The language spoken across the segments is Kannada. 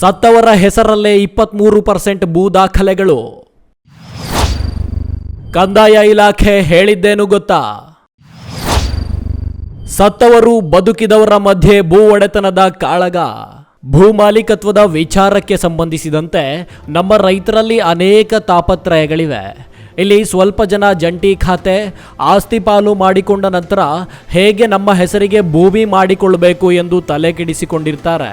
ಸತ್ತವರ ಹೆಸರಲ್ಲೇ ಇಪ್ಪತ್ಮೂರು ಪರ್ಸೆಂಟ್ ಭೂ ದಾಖಲೆಗಳು. ಕಂದಾಯ ಇಲಾಖೆ ಹೇಳಿದ್ದೇನು ಗೊತ್ತಾ? ಸತ್ತವರು ಬದುಕಿದವರ ಮಧ್ಯೆ ಭೂ ಒಡೆತನದ ಕಾಳಗ. ಭೂ ಮಾಲೀಕತ್ವದ ವಿಚಾರಕ್ಕೆ ಸಂಬಂಧಿಸಿದಂತೆ ನಮ್ಮ ರೈತರಲ್ಲಿ ಅನೇಕ ತಾಪತ್ರಯಗಳಿವೆ. ಇಲ್ಲಿ ಸ್ವಲ್ಪ ಜನ ಜಂಟಿ ಖಾತೆ, ಆಸ್ತಿ ಪಾಲು ಮಾಡಿಕೊಂಡ ನಂತರ ಹೇಗೆ ನಮ್ಮ ಹೆಸರಿಗೆ ಭೂಮಿ ಮಾಡಿಕೊಳ್ಳಬೇಕು ಎಂದು ತಲೆ ಕೆಡಿಸಿಕೊಂಡಿರ್ತಾರೆ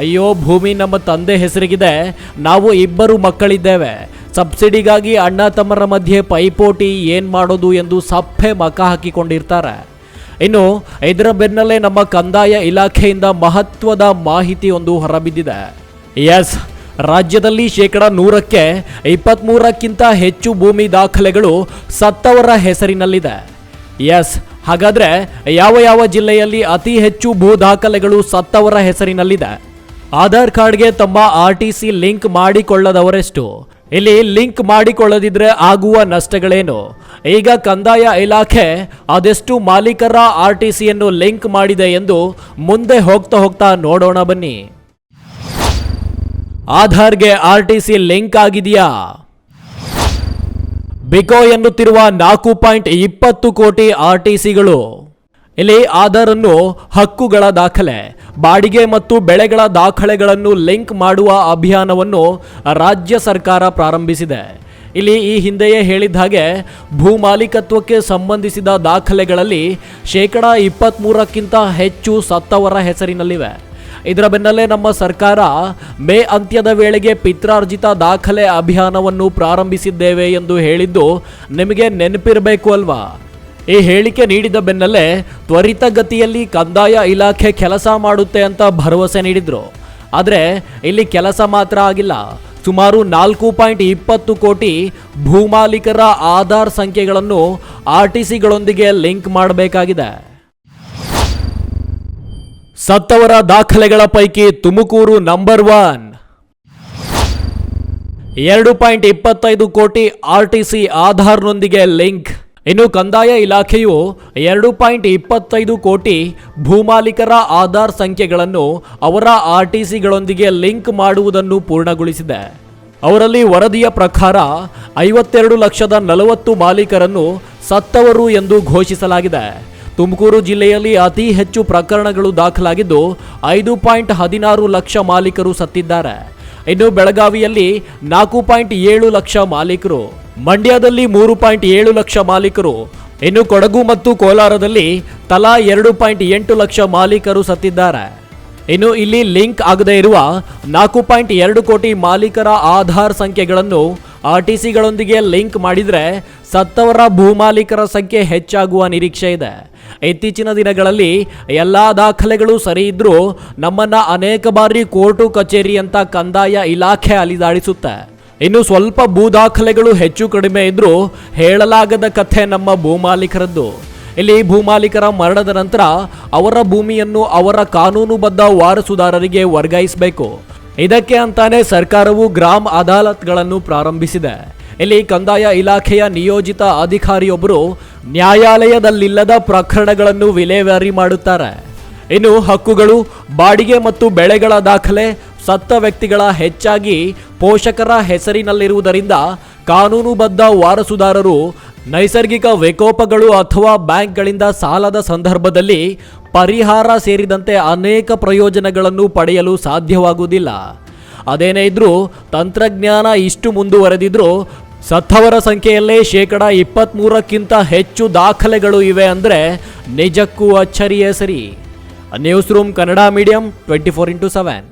ಅಯ್ಯೋ, ಭೂಮಿ ನಮ್ಮ ತಂದೆ ಹೆಸರಿಗಿದೆ. ನಾವು ಇಬ್ಬರು ಮಕ್ಕಳಿದ್ದೇವೆ. ಸಬ್ಸಿಡಿಗಾಗಿ ಅಣ್ಣ ತಮ್ಮರ ಮಧ್ಯೆ ಪೈಪೋಟಿ ಏನು ಮಾಡೋದು ಎಂದು ಸಪ್ಪೆ ಮಕ ಹಾಕಿಕೊಂಡಿರ್ತಾರೆ. ಇನ್ನು ಇದರ ಬೆನ್ನಲ್ಲೇ ನಮ್ಮ ಕಂದಾಯ ಇಲಾಖೆಯಿಂದ ಮಹತ್ವದ ಮಾಹಿತಿ ಒಂದು ಹೊರಬಿದ್ದಿದೆ. ಎಸ್ ರಾಜ್ಯದಲ್ಲಿ ಶೇಕಡ ನೂರಕ್ಕೆ ಇಪ್ಪತ್ತ್ಮೂರಕ್ಕಿಂತ ಹೆಚ್ಚು ಭೂಮಿ ದಾಖಲೆಗಳು ಸತ್ತವರ ಹೆಸರಿನಲ್ಲಿದೆ. ಎಸ್ ಹಾಗಾದರೆ ಯಾವ ಯಾವ ಜಿಲ್ಲೆಯಲ್ಲಿ ಅತಿ ಹೆಚ್ಚು ಭೂ ದಾಖಲೆಗಳು ಸತ್ತವರ ಹೆಸರಿನಲ್ಲಿದೆ? ಆಧಾರ್ ಕಾರ್ಡ್ಗೆ ತಮ್ಮ ಆರ್ ಟಿ ಸಿ ಲಿಂಕ್ ಮಾಡಿಕೊಳ್ಳದವರೆಷ್ಟು? ಇಲ್ಲಿ ಲಿಂಕ್ ಮಾಡಿಕೊಳ್ಳದಿದ್ರೆ ಆಗುವ ನಷ್ಟಗಳೇನು? ಈಗ ಕಂದಾಯ ಇಲಾಖೆ ಅದೆಷ್ಟು ಮಾಲೀಕರ ಆರ್ ಟಿ ಸಿಯನ್ನು ಲಿಂಕ್ ಮಾಡಿದೆ ಎಂದು ಮುಂದೆ ಹೋಗ್ತಾ ಹೋಗ್ತಾ ನೋಡೋಣ ಬನ್ನಿ. ಆಧಾರ್ಗೆ ಆರ್ ಟಿ ಸಿ ಲಿಂಕ್ ಆಗಿದೆಯಾ? ಬಿಕೋ ಎನ್ನುತ್ತಿರುವ ನಾಲ್ಕು ಪಾಯಿಂಟ್ ಇಪ್ಪತ್ತು ಕೋಟಿ ಆರ್ ಟಿ ಸಿಗಳು ಇಲ್ಲಿ ಆಧಾರ್ ಅನ್ನು ಹಕ್ಕುಗಳ ದಾಖಲೆ, ಬಾಡಿಗೆ ಮತ್ತು ಬೆಳೆಗಳ ದಾಖಲೆಗಳನ್ನು ಲಿಂಕ್ ಮಾಡುವ ಅಭಿಯಾನವನ್ನು ರಾಜ್ಯ ಸರ್ಕಾರ ಪ್ರಾರಂಭಿಸಿದೆ. ಇಲ್ಲಿ ಈ ಹಿಂದೆಯೇ ಹೇಳಿದ ಹಾಗೆ, ಭೂ ಮಾಲೀಕತ್ವಕ್ಕೆ ಸಂಬಂಧಿಸಿದ ದಾಖಲೆಗಳಲ್ಲಿ ಶೇಕಡ ಇಪ್ಪತ್ತ್ಮೂರಕ್ಕಿಂತ ಹೆಚ್ಚು ಸತ್ತವರ ಹೆಸರಿನಲ್ಲಿವೆ. ಇದರ ಬೆನ್ನಲ್ಲೇ ನಮ್ಮ ಸರ್ಕಾರ ಮೇ ಅಂತ್ಯದ ವೇಳೆಗೆ ಪಿತ್ರಾರ್ಜಿತ ದಾಖಲೆ ಅಭಿಯಾನವನ್ನು ಪ್ರಾರಂಭಿಸಿದ್ದೇವೆ ಎಂದು ಹೇಳಿದ್ದು ನಿಮಗೆ ನೆನಪಿರಬೇಕು ಅಲ್ವಾ? ಈ ಹೇಳಿಕೆ ನೀಡಿದ ಬೆನ್ನಲ್ಲೇ ತ್ವರಿತಗತಿಯಲ್ಲಿ ಕಂದಾಯ ಇಲಾಖೆ ಕೆಲಸ ಮಾಡುತ್ತೆ ಅಂತ ಭರವಸೆ ನೀಡಿದ್ರು. ಆದರೆ ಇಲ್ಲಿ ಕೆಲಸ ಮಾತ್ರ ಆಗಿಲ್ಲ. ಸುಮಾರು ನಾಲ್ಕು ಪಾಯಿಂಟ್ ಇಪ್ಪತ್ತು ಕೋಟಿ ಭೂಮಾಲೀಕರ ಆಧಾರ್ ಸಂಖ್ಯೆಗಳನ್ನು ಆರ್ ಟಿ ಸಿಗಳೊಂದಿಗೆ ಲಿಂಕ್ ಮಾಡಬೇಕಾಗಿದೆ. ಸತ್ತವರ ದಾಖಲೆಗಳ ಪೈಕಿ ತುಮಕೂರು ನಂಬರ್ ಒನ್. ಎರಡು ಪಾಯಿಂಟ್ ಇಪ್ಪತ್ತೈದು ಕೋಟಿ ಆರ್ ಟಿ ಸಿ ಆಧಾರ್ನೊಂದಿಗೆ ಲಿಂಕ್. ಇನ್ನು ಕಂದಾಯ ಇಲಾಖೆಯು ಎರಡು ಪಾಯಿಂಟ್ ಇಪ್ಪತ್ತೈದು ಕೋಟಿ ಭೂಮಾಲೀಕರ ಆಧಾರ್ ಸಂಖ್ಯೆಗಳನ್ನು ಅವರ ಆರ್ ಟಿ ಸಿಗಳೊಂದಿಗೆ ಲಿಂಕ್ ಮಾಡುವುದನ್ನು ಪೂರ್ಣಗೊಳಿಸಿದೆ. ಅವರಲ್ಲಿ ವರದಿಯ ಪ್ರಕಾರ ಐವತ್ತೆರಡು ಲಕ್ಷದ ನಲವತ್ತು ಮಾಲೀಕರನ್ನು ಸತ್ತವರು ಎಂದು ಘೋಷಿಸಲಾಗಿದೆ. ತುಮಕೂರು ಜಿಲ್ಲೆಯಲ್ಲಿ ಅತಿ ಹೆಚ್ಚು ಪ್ರಕರಣಗಳು ದಾಖಲಾಗಿದ್ದು ಐದು ಪಾಯಿಂಟ್ ಹದಿನಾರು ಲಕ್ಷ ಮಾಲೀಕರು ಸತ್ತಿದ್ದಾರೆ. ಇನ್ನು ಬೆಳಗಾವಿಯಲ್ಲಿ ನಾಲ್ಕು ಪಾಯಿಂಟ್ ಏಳು ಲಕ್ಷ ಮಾಲೀಕರು, ಮಂಡ್ಯದಲ್ಲಿ ಮೂರು ಪಾಯಿಂಟ್ ಏಳು ಲಕ್ಷ ಮಾಲೀಕರು, ಇನ್ನು ಕೊಡಗು ಮತ್ತು ಕೋಲಾರದಲ್ಲಿ ತಲಾ ಎರಡು ಪಾಯಿಂಟ್ ಎಂಟು ಲಕ್ಷ ಮಾಲೀಕರು ಸತ್ತಿದ್ದಾರೆ. ಇನ್ನು ಇಲ್ಲಿ ಲಿಂಕ್ ಆಗದೇ ಇರುವ ನಾಲ್ಕು ಪಾಯಿಂಟ್ ಎರಡು ಕೋಟಿ ಮಾಲೀಕರ ಆಧಾರ್ ಸಂಖ್ಯೆಗಳನ್ನು ಆರ್ ಟಿ ಸಿಗಳೊಂದಿಗೆ ಲಿಂಕ್ ಮಾಡಿದರೆ ಸತ್ತವರ ಭೂಮಾಲೀಕರ ಸಂಖ್ಯೆ ಹೆಚ್ಚಾಗುವ ನಿರೀಕ್ಷೆ ಇದೆ. ಇತ್ತೀಚಿನ ದಿನಗಳಲ್ಲಿ ಎಲ್ಲ ದಾಖಲೆಗಳು ಸರಿ ಇದ್ರೂ ನಮ್ಮನ್ನು ಅನೇಕ ಬಾರಿ ಕೋರ್ಟು ಕಚೇರಿ ಅಂತ ಕಂದಾಯ ಇಲಾಖೆ ಅಲಿದಾಡಿಸುತ್ತೆ. ಇನ್ನು ಸ್ವಲ್ಪ ಭೂ ದಾಖಲೆಗಳು ಹೆಚ್ಚು ಕಡಿಮೆ ಇದ್ರೂ ಹೇಳಲಾಗದ ಕಥೆ ನಮ್ಮ ಭೂಮಾಲೀಕರದ್ದು. ಇಲ್ಲಿ ಭೂಮಾಲೀಕರ ಮರಣದ ನಂತರ ಅವರ ಭೂಮಿಯನ್ನು ಅವರ ಕಾನೂನುಬದ್ಧ ವಾರಸುದಾರರಿಗೆ ವರ್ಗಾಯಿಸಬೇಕು. ಇದಕ್ಕೆ ಅಂತಾನೆ ಸರ್ಕಾರವು ಗ್ರಾಮ ಅದಾಲತ್ಗಳನ್ನು ಪ್ರಾರಂಭಿಸಿದೆ. ಇಲ್ಲಿ ಕಂದಾಯ ಇಲಾಖೆಯ ನಿಯೋಜಿತ ಅಧಿಕಾರಿಯೊಬ್ಬರು ನ್ಯಾಯಾಲಯದಲ್ಲಿಲ್ಲದ ಪ್ರಕರಣಗಳನ್ನು ವಿಲೇವಾರಿ ಮಾಡುತ್ತಾರೆ. ಇನ್ನು ಹಕ್ಕುಗಳು, ಬಾಡಿಗೆ ಮತ್ತು ಬೆಳೆಗಳ ದಾಖಲೆ, ಸತ್ತ ವ್ಯಕ್ತಿಗಳ ಹೆಚ್ಚಾಗಿ ಪೋಷಕರ ಹೆಸರಿನಲ್ಲಿರುವುದರಿಂದ ಕಾನೂನುಬದ್ಧ ವಾರಸುದಾರರು ನೈಸರ್ಗಿಕ ವಿಕೋಪಗಳು ಅಥವಾ ಬ್ಯಾಂಕ್ಗಳಿಂದ ಸಾಲದ ಸಂದರ್ಭದಲ್ಲಿ ಪರಿಹಾರ ಸೇರಿದಂತೆ ಅನೇಕ ಪ್ರಯೋಜನಗಳನ್ನು ಪಡೆಯಲು ಸಾಧ್ಯವಾಗುವುದಿಲ್ಲ. ಅದೇನೇ ಇದ್ರೂ ತಂತ್ರಜ್ಞಾನ ಇಷ್ಟು ಮುಂದುವರೆದಿದ್ರೂ ಸತ್ತವರ ಸಂಖ್ಯೆಯಲ್ಲೇ ಶೇಕಡ ಇಪ್ಪತ್ತ್ಮೂರಕ್ಕಿಂತ ಹೆಚ್ಚು ದಾಖಲೆಗಳು ಇವೆ ಅಂದರೆ ನಿಜಕ್ಕೂ ಅಚ್ಚರಿಯೇ ಸರಿ. News room Kannada medium, twenty four into seven.